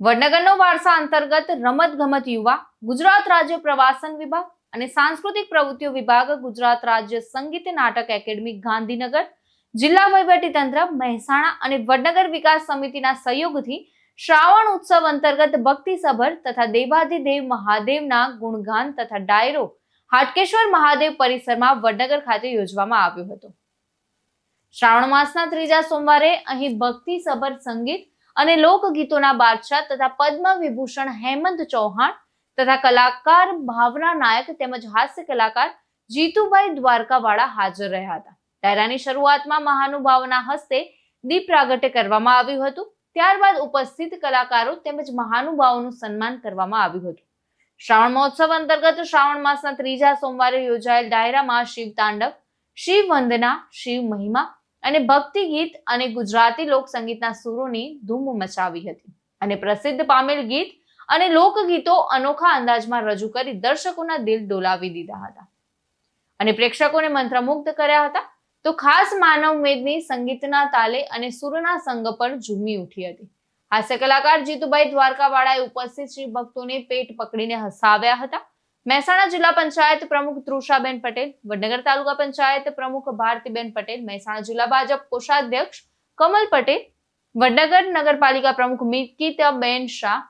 વડનગરનો વારસા અંતર્ગત રમત ગમત યુવા, ગુજરાત રાજ્ય પ્રવાસન વિભાગ અને સાંસ્કૃતિક પ્રવૃત્તિઓ વિભાગ, ગુજરાત રાજ્ય સંગીત નાટક એકેડમી, ગાંધીનગર, જિલ્લા વહીવટીતંત્ર, મહેસાણા અને વડનગર વિકાસ સમિતિના સહયોગથી શ્રાવણ ઉત્સવ અંતર્ગત ભક્તિસભર તથા દેવાધિદેવ મહાદેવના ગુણગાન તથા ડાયરો હાટકેશ્વર મહાદેવ પરિસરમાં વડનગર ખાતે યોજવામાં આવ્યો હતો. શ્રાવણ માસના ત્રીજા સોમવારે અહીં ભક્તિસભર સંગીત અને લોકગીતોના બાદશાહ તથા પદ્મ વિભૂષણ હેમંત ચૌહાણ તથા કલાકાર ભાવના નાયક તેમજ હાસ્ય કલાકાર જીતુભાઈ દ્વારકાવાળા હાજર રહ્યા હતા. ડાયરાની શરૂઆતમાં મહાનુભાવના હસ્તે દીપ પ્રાગટ્ય કરવામાં આવ્યું હતું. ત્યારબાદ ઉપસ્થિત કલાકારો તેમજ મહાનુભાવોનું સન્માન કરવામાં આવ્યું હતું. શ્રાવણ મહોત્સવ અંતર્ગત શ્રાવણ માસના ત્રીજા સોમવારે યોજાયેલ ડાયરામાં શિવ તાંડવ, શિવ વંદના, શિવ મહિમા અને ભક્તિ ગીત અને ગુજરાતી લોક સંગીતના સુરોની ધૂમ મચાવી હતી. અને પ્રસિદ્ધ પામેલ ગીત અને લોકગીતો અનોખા અંદાજમાં રજૂ કરી દર્શકોના દિલ ડોલાવી દીધા હતા. અને પ્રેક્ષકોને મંત્રમુગ્ધ કર્યા હતા, તો ખાસ માનવ મેદની સંગીતના તાલે અને સુરના સંગ પર ઝૂમી ઉઠી હતી. હાસ્ય કલાકાર જીતુભાઈ દ્વારકાવાળાએ ઉપસ્થિત શ્રી ભક્તોને પેટ પકડીને હસાવ્યા હતા. મહેસાણા જિલ્લા પંચાયત પ્રમુખ તૃષાબેન પટેલ, વડનગર તાલુકા પંચાયત પ્રમુખ ભારતીબેન પટેલ, મહેસાણા જિલ્લા ભાજપ કોષાધ્યક્ષ કમલ પટેલ, વડનગર નગરપાલિકા પ્રમુખ મિકિતાબેન શાહ,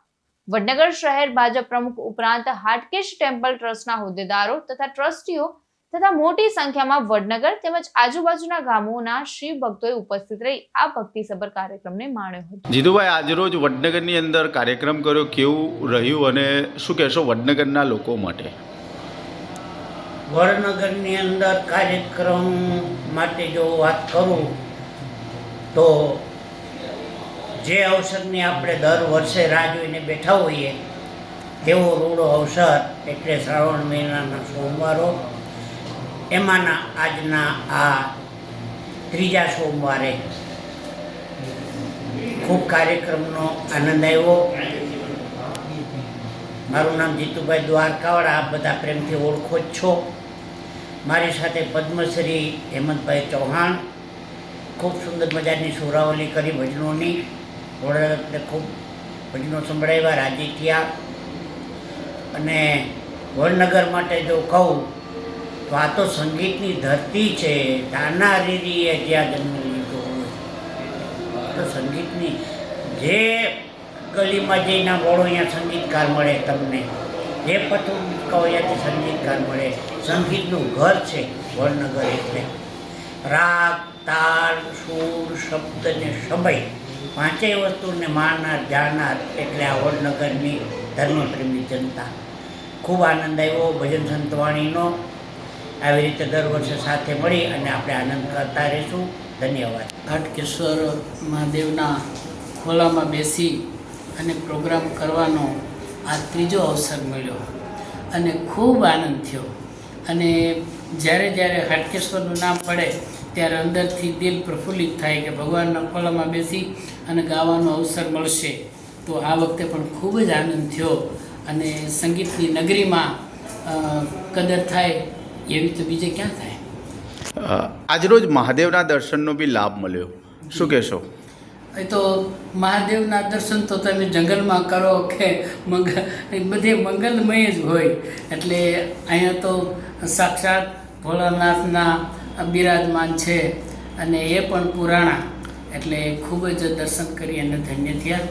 વડનગર શહેર ભાજપ પ્રમુખ ઉપરાંત હાટકેશ ટેમ્પલ ટ્રસ્ટના હોદ્દેદારો તથા ટ્રસ્ટીઓ તથા મોટી સંખ્યામાં વડનગર તેમજ આજુબાજુના ગામોના શિવ ભક્તોએ ઉપસ્થિત રહી આ ભક્તિસભર કાર્યક્રમને માણ્યો હતો. જીતુભાઈ આજરોજ વડનગરની અંદર કાર્યક્રમ કર્યો કેવું રહ્યું અને શું કહેશો વડનગરના લોકો માટે? વડનગરની અંદર કાર્યક્રમ માટે જો વાત કરું તો જે અવસરની આપણે દર વર્ષે રાહ જોઈને બેઠા હોઈએ તેવો રૂડો અવસર એટલે શ્રાવણ મહિનાના સોમવારો એમાંના આજના આ ત્રીજા સોમવારે ખૂબ કાર્યક્રમનો આનંદ આવ્યો. મારું નામ જીતુભાઈ દ્વારકાવાળા, આપ બધા પ્રેમથી ઓળખો જ છો. મારી સાથે પદ્મશ્રી હેમંતભાઈ ચૌહાણ, ખૂબ સુંદર મજાની સુરાવલી કરી ભજનોની. વડોદરા ખૂબ ભજનો સંભળાવ્યા, રાજી થયા. અને વડનગર માટે જો કહું તો આ તો સંગીતની ધરતી છે. તાના રીરીએ જ્યાં જન્મ લીધો તો સંગીતની જે ગલીમાં જઈને વળો અહીંયા સંગીતકાર મળે તમને. જે પથું કહો ત્યાંથી સંગીતકાર મળે. સંગીતનું ઘર છે વડનગર એટલે. રાગ, તાલ, સૂર, શબ્દ ને સમય પાંચેય વસ્તુને માણનાર, જાણનાર એટલે આ વડનગરની ધર્મપ્રેમી જનતા. ખૂબ આનંદ આવ્યો. ભજન સંતવાણીનો આવી રીતે દર વર્ષે સાથે મળી અને આપણે આનંદ કરતા રહીશું. ધન્યવાદ. હાટકેશ્વર મહાદેવના ખોલામાં બેસી અને પ્રોગ્રામ કરવાનો આ ત્રીજો અવસર મળ્યો અને ખૂબ આનંદ થયો. અને જ્યારે જ્યારે હાટકેશ્વરનું નામ પડે ત્યારે અંદરથી દિલ પ્રફુલ્લિત થાય કે ભગવાનના ખોલામાં બેસી અને ગાવાનો અવસર મળશે. તો આ વખતે પણ ખૂબ જ આનંદ થયો અને સંગીતની નગરીમાં કદર થાય એવી તો બીજે ક્યાં થાય? આજરોજ મહાદેવના દર્શનનો બી લાભ મળ્યો. શું કહેશો? એ તો મહાદેવના દર્શન તો તમે જંગલમાં કરો કે મંગલ બધે મંગલમય જ હોય. એટલે અહીંયા તો સાક્ષાત ભોળાનાથના બિરાજમાન છે અને એ પણ પુરાણા. એટલે ખૂબ જ દર્શન કરી અને ધન્ય થયા.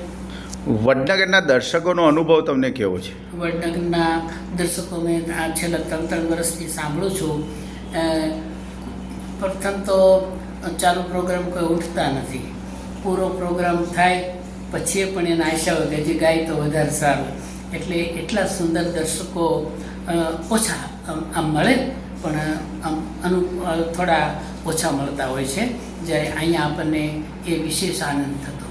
વડનગરના દર્શકોનો અનુભવ તમને કેવો છે? વડનગરના દર્શકો મેં આ છેલ્લા ત્રણ ત્રણ વર્ષથી સાંભળું છું. પ્રથમ તો ચાલુ પ્રોગ્રામ કોઈ ઉઠતા નથી. પૂરો પ્રોગ્રામ થાય, પછી પણ એના આશા હોય કે જે ગાય તો વધારે સારું. એટલે એટલા સુંદર દર્શકો ઓછા આમ મળે, પણ આમ, અનુ થોડા ઓછા મળતા હોય છે. જ્યારે અહીંયા આપણને એ વિશેષ આનંદ થતો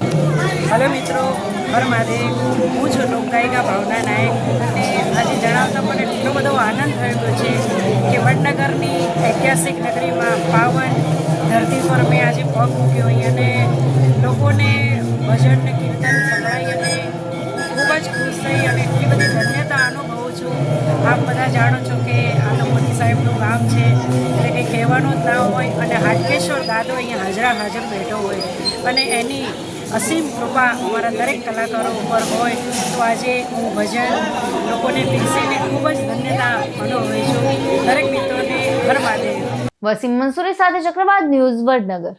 હલો મિત્રો હર મહાદેવ હું છું લોકગાયિકા ભાવના નાયક અને આજે જણાવતા મને એટલો બધો આનંદ થયેલો છે કે વડનગરની ઐતિહાસિક નગરીમાં પાવન ધરતી પર મેં આજે પગ મૂક્યો અહીં અને લોકોને ભજન કીર્તન સંભળાઈ અને ખૂબ જ ખુશ થઈ અને એટલી બધી ધન્યતા અનુભવું છું. આપ બધા જાણો છો કે આ મોદી સાહેબનું ગામ છે, એટલે કંઈ કહેવાનું જ ના હોય અને હાટકેશ્વર દાદો અહીંયા હાજરા હાજર બેઠો હોય અને એની અસીમ કૃપા અમારા દરેક કલાકારો ઉપર હોય તો આજે હું ભજન લોકોને પીરસીને ખૂબ જ ધન્યતા અનુભવી છું દરેક મિત્રોને હર મહાદેવ. વસીમ મંસૂરી સાથે ચક્રવાત ન્યૂઝ વડનગર.